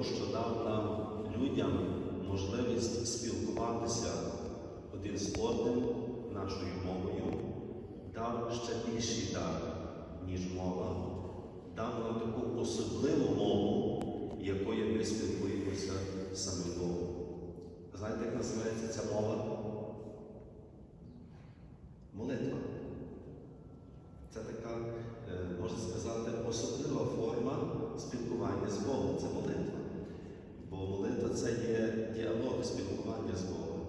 того, що дав нам людям можливість спілкуватися один з одним нашою мовою, дав ще більший дар, ніж мова, дав нам таку особливу мову, якою ми спілкуємося самим Богом. Знаєте, як називається ця мова? Молитва. Це така, е, можна сказати, особлива форма спілкування з Богом. Це молитва. Бо молитва це є діалог спілкування з Богом.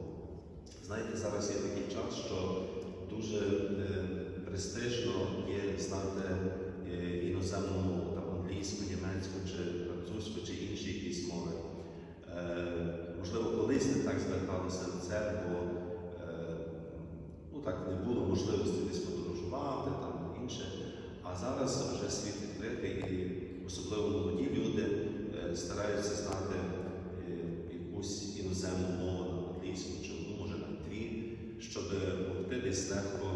Знаєте, зараз є такий час, що дуже е, престижно є знати е, іноземну мову, там англійську, німецьку чи французьку, чи інші якісь мови. Е, можливо, колись не так на бо е, ну, так не було можливості десь подорожувати, там інше. А зараз вже світ відкритий, і особливо молоді люди е, стараються знати е, якусь іноземну мову на англійську чи одну, може на дві, щоб могти десь легко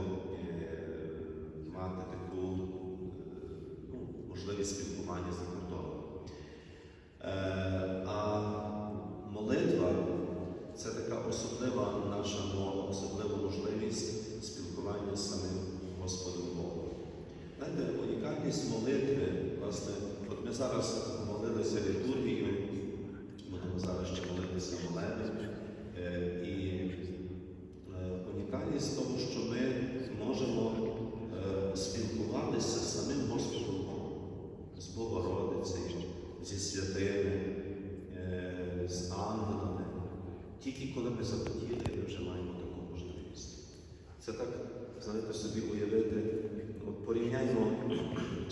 мати таку ну, можливість спілкування за кордоном. Е, А молитва це така особлива наша мова, особлива можливість спілкування з самим Господом Богом. Знаєте, унікальність молитви, власне, от ми зараз молилися літургію, будемо зараз молебень. Е, І е, унікальність того, що ми можемо е, спілкуватися з самим Господом Богом, з Богородицею, зі святими, з ангелами. Тільки коли ми захотіли, ми вже маємо таку можливість. Це так, знаєте, собі уявити, от порівняймо,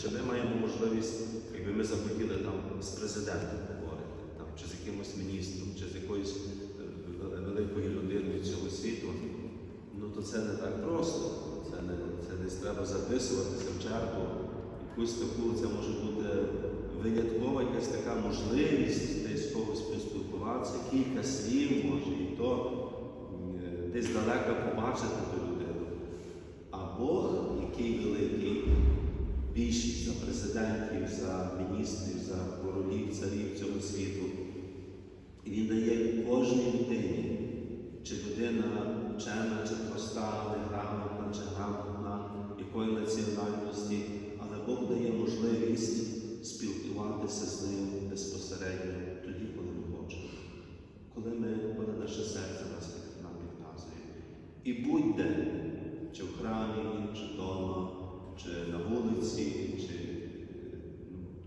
чи ми маємо можливість, якби ми захотіли там з президентом говорити, там, чи з якимось міністром, чи з якоюсь е, вели- великою людиною цього світу, ну то це не так просто. Це не це десь треба записуватися в чергу. Якусь таку, це може бути виняткова якась така можливість десь когось поспілкуватися, кілька слів, може, і то е, десь далеко побачити ту людину. А Бог, який великий, більшість за президентів, за міністрів, за королів, царів цього світу, і він дає кожній людині, чи людина вчена, чи проста, неграмотна, чи грамотна, якої національності, але Бог дає можливість спілкуватися з ним безпосередньо тоді, коли ми хочемо, коли ми, коли наше серце нас нам підказує. І будь-де, чи в храмі, чи вдома, чи на вулиці, чи е,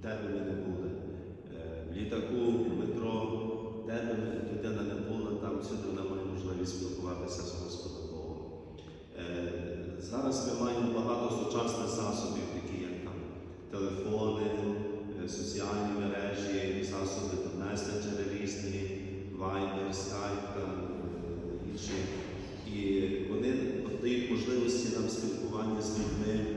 де би не були, е, в літаку, в метро, де людина не була, там всюди вона має можливість спілкуватися з Господом Богом. Е, Зараз ми маємо багато сучасних засобів, такі як там телефони, е, соціальні мережі, засоби там, месенджери різні, Viber, Skype, там, е, інші. І вони дають можливості нам спілкування з людьми,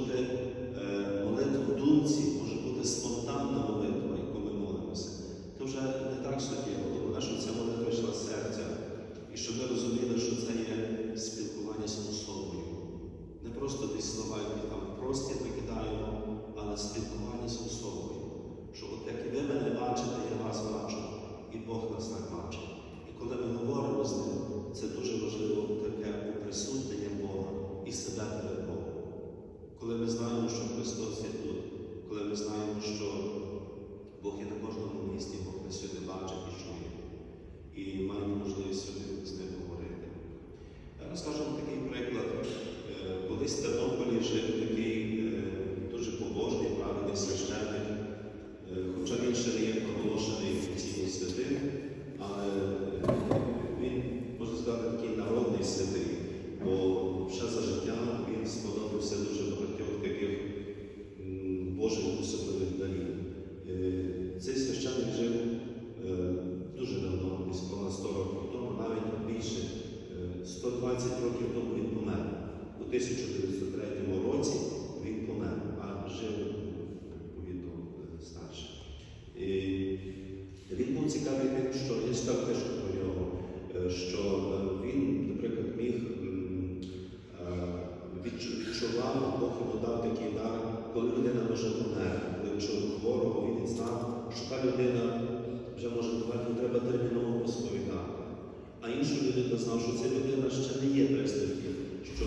little bit Севастополі жив такий дуже побожний, праведний священник, хоча він ще не є проголошений офіційний святим, Бог дав такий дар, коли людина вже померла, коли вчора хворого, він знав, що та людина вже може померти, треба терміново розповідати. А іншу людина знав, що ця людина ще не є престарків, що,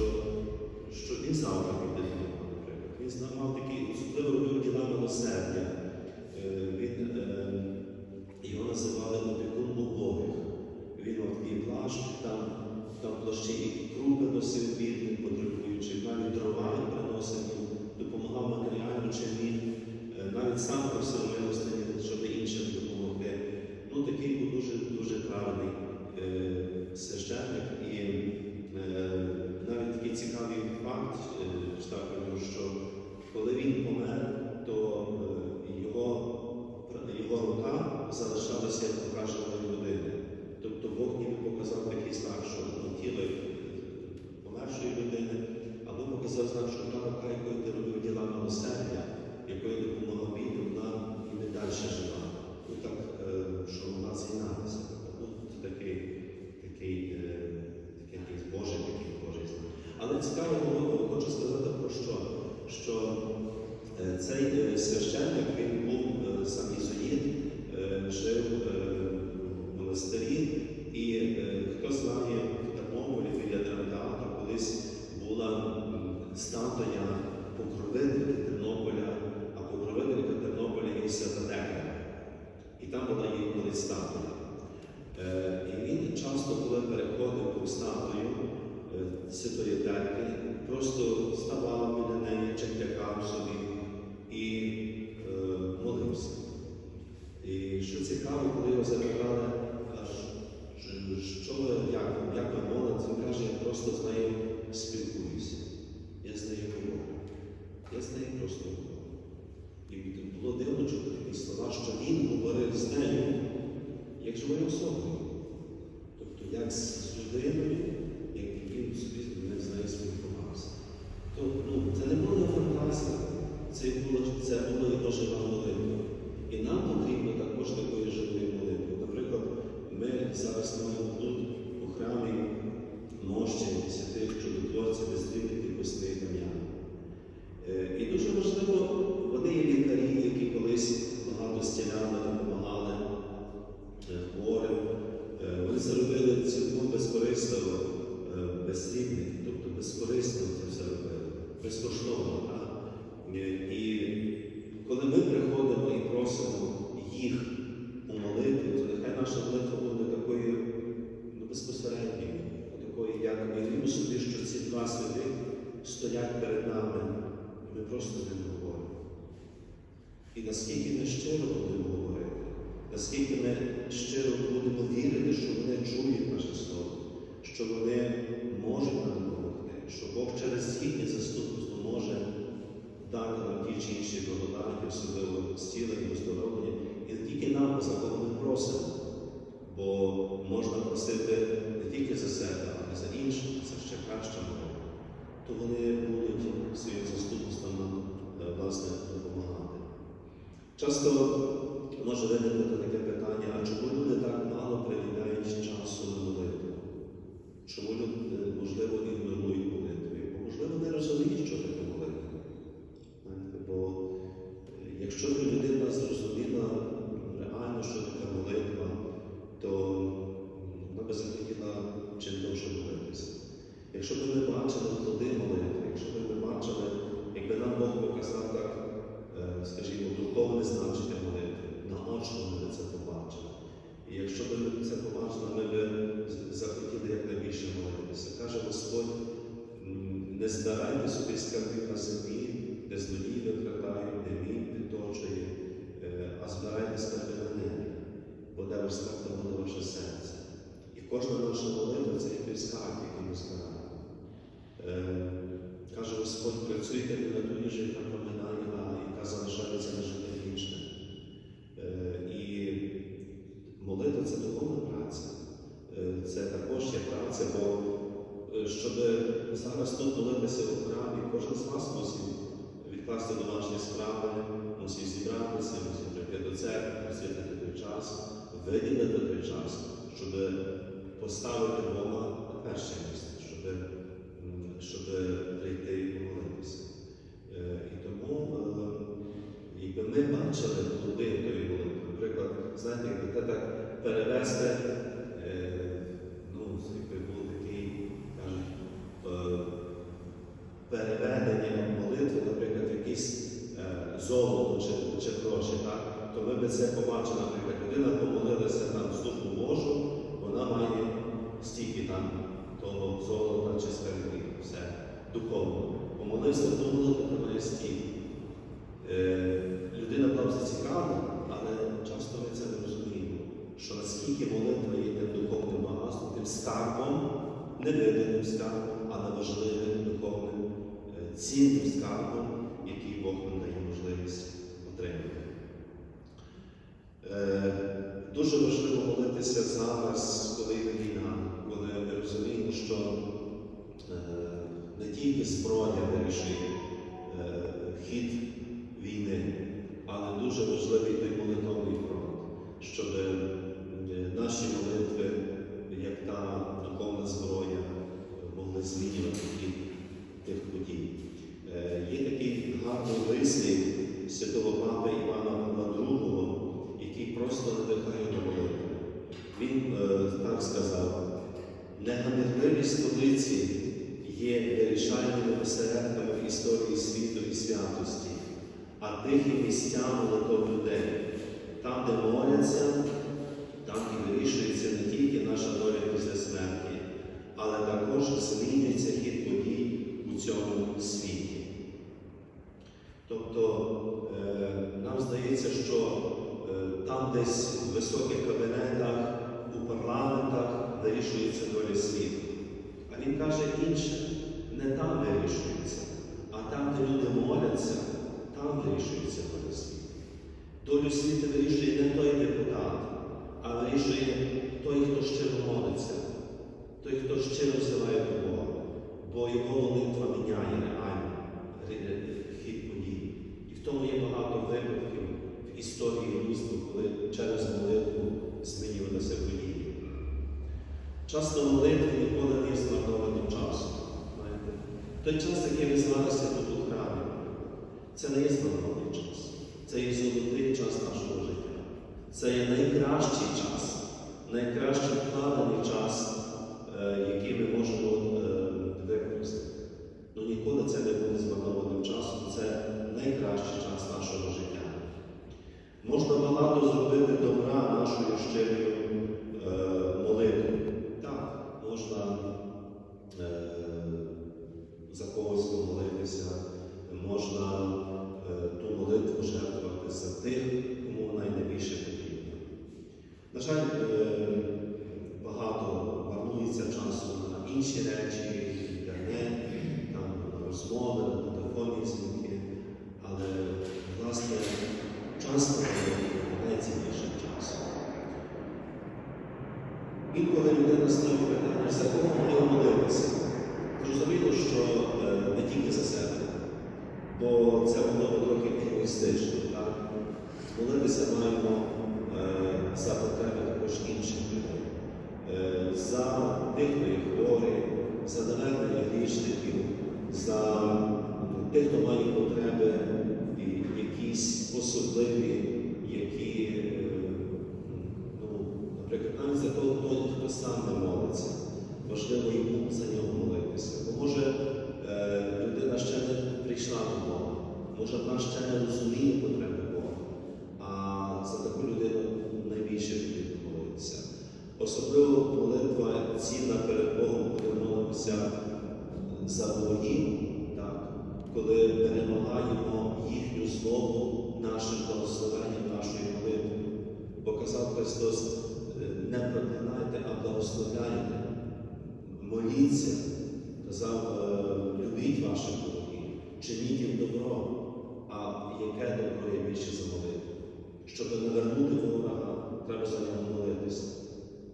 що він завтра піде до Бога, наприклад. Він знав, мав такі особливо робив діла милосердя. Е, він, е, його називали опікун убогих. Він мав такий плащ, там, там плащі і крупи носив бідним, потребуючи, навіть дрова просив, допомагав матеріально чи ні, е, навіть сам просив милості, щоб іншим допомогти. Ну, Такий був дуже дуже гарний е, священник. І е, навіть такий цікавий факт, е, що சொல்வது щиро будемо говорити, наскільки ми щиро будемо вірити, що вони чують наше слово, що вони можуть нам допомогти, що Бог через їхнє заступництво може дати нам ті чи інші благодаті, особливо зцілення, оздоровлення. І не тільки нам, за кого ми просимо, бо можна просити не тільки за себе, а й за інших, це ще краще молитва. То вони будуть своїм заступництвом нам власне допомагати. Часто може виникнути таке питання, а чому люди так мало приділяють часу на молитву? Чому люди, можливо, ігнорують молитву? Бо, можливо, не розуміють, що таке молитва. Знаєте, Бо е, якщо б людина зрозуміла реально, що таке молитва, то вона би захотіла чим довше молитися. Якщо б ми бачили плоди молитви, якщо б ми бачили, якби нам Бог показав так, е, скажімо, духовне значення молитви, наочно ми б це побачили. І якщо б ми це побачили, ми б з- захотіли якнайбільше молитися. Каже Господь, м, не збирайте собі скарбів на землі, де злодії викрадають, де мій підточує, е, а збирайте скарби на небі, бо де ваш скарб, там буде ваше серце. І кожна наша молитва це є той скарб, який ми збираємо. Е, Каже Господь, працюйте не на ту їжу, яка проминає, а яка залишається на життя вічне. Е, І це духовна праця. Е, Це також є праця, бо е, щоб зараз тут молитися у храмі, кожен з вас мусить відкласти домашні справи, мусить зібратися, мусить прийти до церкви, присвятити той час, виділити той час, щоб поставити Бога на перше місце, щоб, щоб прийти і помолитися. Е, І тому, е, якби ми бачили плоди тої молитви, наприклад, знаєте, якби те так перевести, е, ну, якби був такий, кажуть, е, переведення молитви, наприклад, якісь е, золото чи, чи гроші, так? то ми би це побачили, наприклад, людина помолилася там в службу Божу, вона має стільки там того золота чи скарбів, все духовно. Помолився до молитви, то має стільки. Е, людина була б зацікавлена, але часто ми це не розуміємо, що наскільки молитва є тим духовним багатством, тим скарбом, невидимим скарбом, але важливим духовним е, цінним скарбом, який Бог нам дає можливість отримати. Е, Дуже важливо молитися зараз, коли йде війна, коли ми розуміємо, що е, не тільки зброя вирішує е, хід війни, але дуже важливий той молитовний фронт, щоб е, наші молитви, як та духовна зброя, могли змінювати хід тих подій. Е, Є такий гарний вислів святого папи Івана Павла II, який просто надихає на молитву. Він так сказав: негамірливі столиці є вирішальними осередками в історії світу і святості, а тихі місця молитов людей. Там, де моляться, там і вирішується не тільки наша доля після смерті, але також змінюється хід подій у цьому світі. Тобто е, нам здається, що е, там десь в високих кабінетах, у парламентах вирішується доля світу. А він каже інше, не там вирішується, а там, де люди моляться, там вирішується доля світу. Долю світу вирішує не той депутат, а вирішує той, хто щиро молиться, той, хто щиро взиває до Бога, бо його молитва міняє реально ре- хід подій. І в тому є багато випадків в історії людства, коли через молитву змінювалися події. Часто молитва ніколи не є змарнованим часом. Той час, який зараз є тут у храмі, це не є змарнований час. Це є золотий час нашого життя. Це є найкращий час, найкраще вкладений час, е, який ми можемо е, використати. Ну ніколи це не буде змарнованим часом, це найкращий час нашого життя. Можна багато зробити добра нашою щирою е, молитвою. Так, можна е, за когось помолитися, можна е, ту молитву жертвувати за тих, кому вона й найбільше потрібна. жаль, е, багато марнується часу на інші речі, інтернет, там, на розмови, на телефонні дзвінки, але власне час на найцінніший час. Інколи людина ставить питання, за кого має молитися. Зрозуміло, що е, не тільки за себе, бо це було б трохи егоїстично. Так? Молитися маємо е, за потреби також інших людей, е, за тих, хто є хворий, за навернення грішників, за м, тих, хто має потреби і якісь особливі, які, е, ну, наприклад, навіть за того, хто, хто сам не молиться. Важливо йому за нього молитися. Бо може е, людина ще не прийшла до Бога, може вона ще не розуміє потреби Бога. А за таку людину найбільше потрібно молитися. Особливо молитва цінна перед Богом, коли молимося за ворогів, так? коли перемагаємо їхню злобу нашим благословенням, нашою молитвою. Бо казав Христос, е, не проклинайте, а благословляйте. Моліться, казав, е, любіть ваших ворогів, чиніть їм добро. А яке добро є більше за молитву? Щоб не вернути ворога, треба за нього молитися.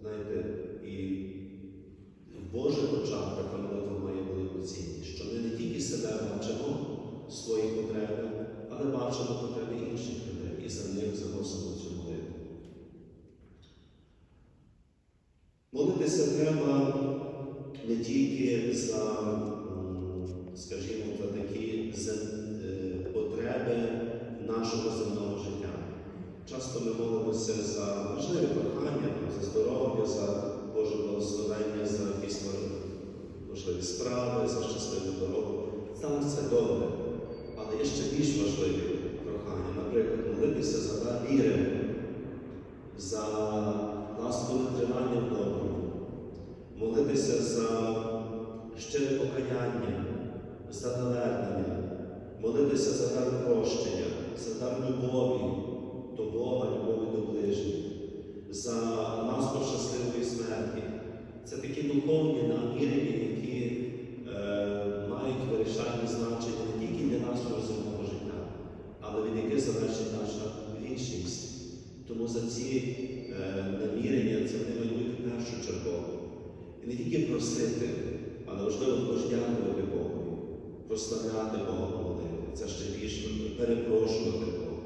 Знаєте, і в Божих очах така молитва має цінність, що ми не тільки себе бачимо, свої потреби, але бачимо потреби інших людей і за них заносимо цю молитву. Молитися треба не тільки за, скажімо, за такі е, потреби нашого земного життя. Часто ми молимося за важливі прохання, за здоров'я, за важливі справи, за щасливу дорогу. Так, це добре. Але є ще більш важливі прохання. Наприклад, молитися за дар віри, за ласкове тримання в доброму, молитися за щире покаяння, за навернення, молитися за дар прощення, за дар любові до Бога, любові до ближніх, за ласку щасливої смерті. Це такі духовні намірення, але від яких залежить наша вічність. Тому за ці е, намірення це вони бути першочергово. І не тільки просити, але важливо також дякувати Богу, прославляти Бога молитви. Це ще більше перепрошувати Бога.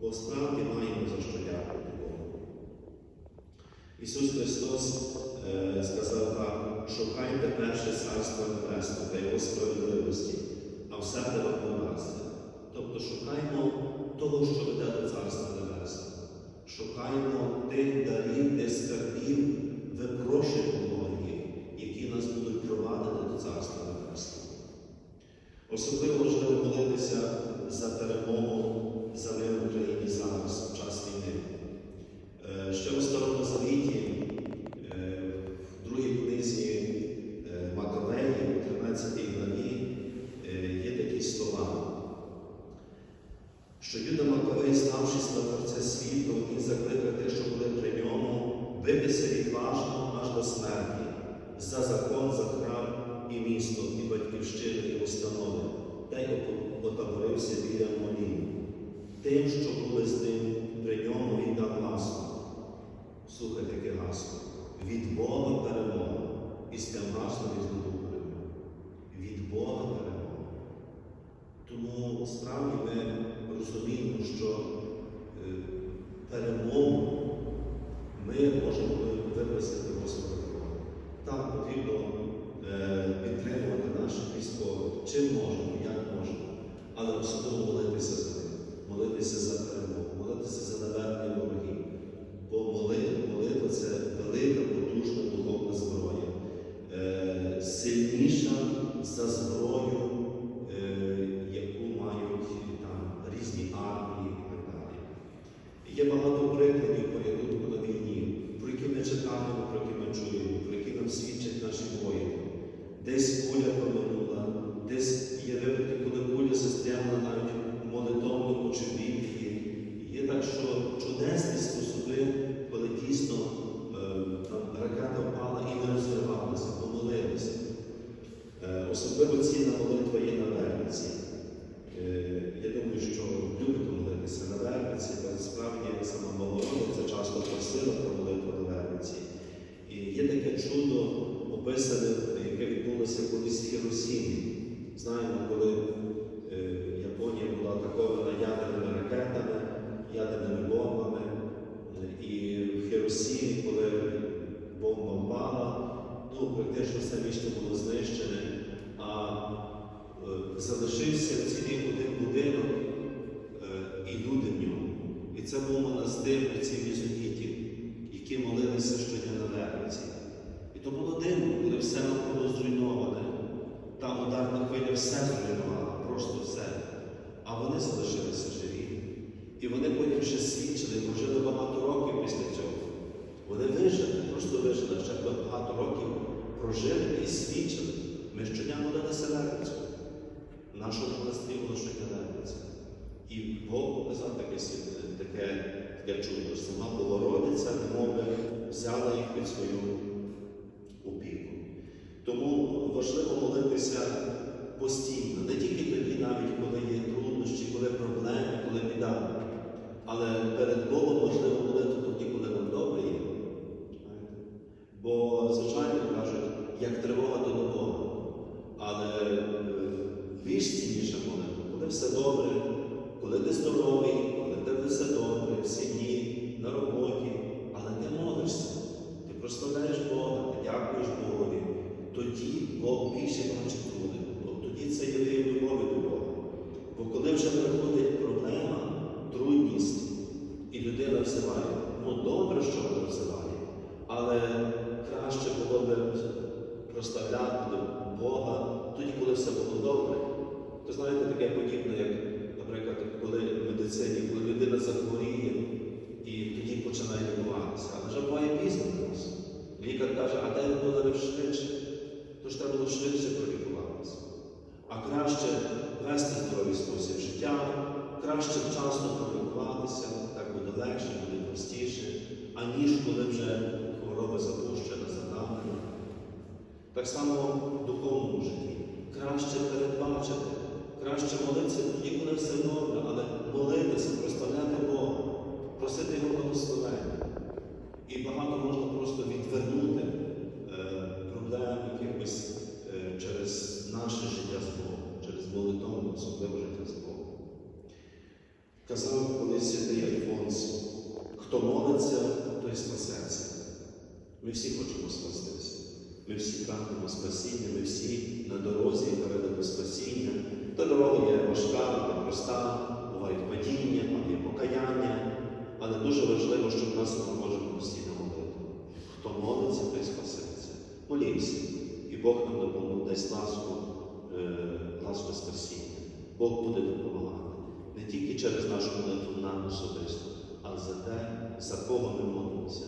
Бо справді маємо за що дякувати Богу. Ісус Христос е, сказав так, шукайте перше царство небесне та Його справедливості, а все те вам. Тобто шукаймо того, що веде до Царства Небесного. Шукаймо тих дарів, тих скарбів, випрошуємо Богів, які нас будуть провадити до Царства Небесного. Особливо важливо молитися за перемогу за мир в Україні зараз, в час війни. Е, Ще у Старому Завіті, е, в другій книзі е, Маковеї, у 13 главі, е, є такі слова що Юда Маковей, ставшись на торце світу, він закликав тих, що були при ньому, битися відважно аж до смерті, за закон, за храм і місто, і батьківщину, і установи, та й отаборився біля молінь. Тим, що були з ним при ньому, він дав гасло. Слухайте, яке гасло. Від Бога перемога. І з тим гаслом він здобув перемогу. Від Бога перемога. Тому справді ми розуміємо, що е, перемогу ми можемо випросити Господа Бога. Так потрібно е, підтримувати наших військових, чим можемо, як можемо, але особливо молитися за них, молитися за перемогу, молитися за навернення ворогів. Бо молитва це велика, чоловік є. Є так, що чудесні способи, коли дійсно е, там, ракета впала і не розривалася, помолилися. Е, особливо ціна молитва є на верниці. Це був монастир отців єзуїтів, які молилися щодня на Верниці. І то було дивно, коли все було зруйноване. Та ударна хвиля все зруйнувала, просто все. А вони залишилися живі. І вони потім ще свідчили, прожили багато років після цього. Вони вижили, просто вижили, ще багато років прожили і свідчили. Ми щодня молилися Верницю. В нашому монастирі було щодня Верниця. І Бог показав таке, таке, таке чудо, сама Богородиця, немови, взяла їх під свою опіку. Тому важливо молитися постійно, не тільки тоді, навіть коли є труднощі, коли проблеми, коли біда. Але перед Богом важливо молити тоді, коли нам добре є. Бо, звичайно, кажуть, як тривога, до Бога. Але е, більш цінніша молитва, коли все добре, коли ти здоровий, коли тебе все добре, в сім'ї, на роботі, але ти молишся, ти прославляєш Бога, ти дякуєш Богові, тоді Бог більше бачить труди. Тоді це є вияв любові до Бога. Бо коли вже приходить проблема, трудність, і людина взиває, ну добре, що вона взиває, але краще було б прославляти до Бога тоді, коли все було добре. То знаєте, таке подібне, як, наприклад, коли в медицині, коли людина захворіє і тоді починає лікуватися, але вже буває пізно нас. Лікар каже, а де було б швидше? Тож треба було швидше пролікуватися. А краще вести здоровий спосіб життя, краще вчасно пролікуватися, так буде легше, буде простіше, аніж коли вже хвороба запущена, задавлена. Так само в духовному житті. Краще передбачити, краще молитися тоді, коли все добре, але молитися, прославляти Бога, просити Його благословення. І багато можна просто відвернути е, проблем якихось е, через наше життя з Богом, через молитовне, особливе життя з Богом. Казав колись святий Альфонс, хто молиться, той спасеться. Ми всі хочемо спастися. Ми всі прагнемо спасіння, ми всі на дорозі, до спасіння. Та дорога є важка, непроста, бувають падіння, є покаяння. Але дуже важливо, щоб нас налагоджено постійна молитва. Хто молиться, той спасеться. Молімося. І Бог нам допоможе, дасть ласку, е, ласку спасіння. Бог буде допомагати. Не тільки через нашу молитву нам особисто, а за те, за кого ми молимося.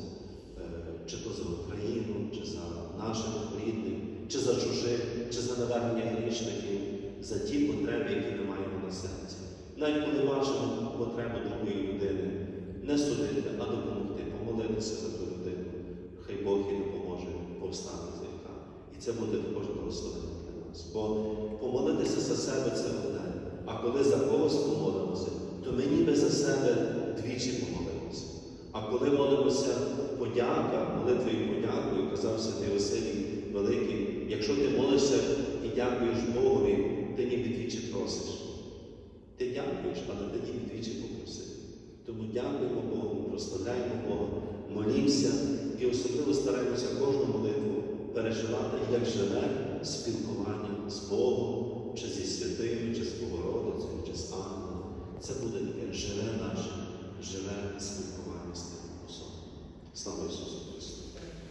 Е, Чи то за Україну, чи за наших рідних, чи за чужих, чи за навернення грішників, за ті потреби, які ми маємо на серці. Навіть коли бачимо потребу другої людини, не судити, а допомогти, помолитися за ту людину. Хай Бог їй допоможе повстати з гріха. І це буде також благословення для нас. Бо помолитися за себе це одне. А коли за когось помолимося, то ми ніби за себе двічі помолимося. А коли молимося подяка, молитвою подякою, казав святий Василій Великий, якщо ти молишся і дякуєш Богові, ти ніби двічі просиш. Ти дякуєш, але ти ніби двічі попросив. Тому дякуємо Богу, прославляємо Бога, молімося і особливо стараємося кожну молитву переживати як живе спілкування з Богом, чи зі святими, чи з Богородицею, чи з ангелом. Це буде таке живе наше, живе спілкування з тим особою. Слава Ісусу Христу!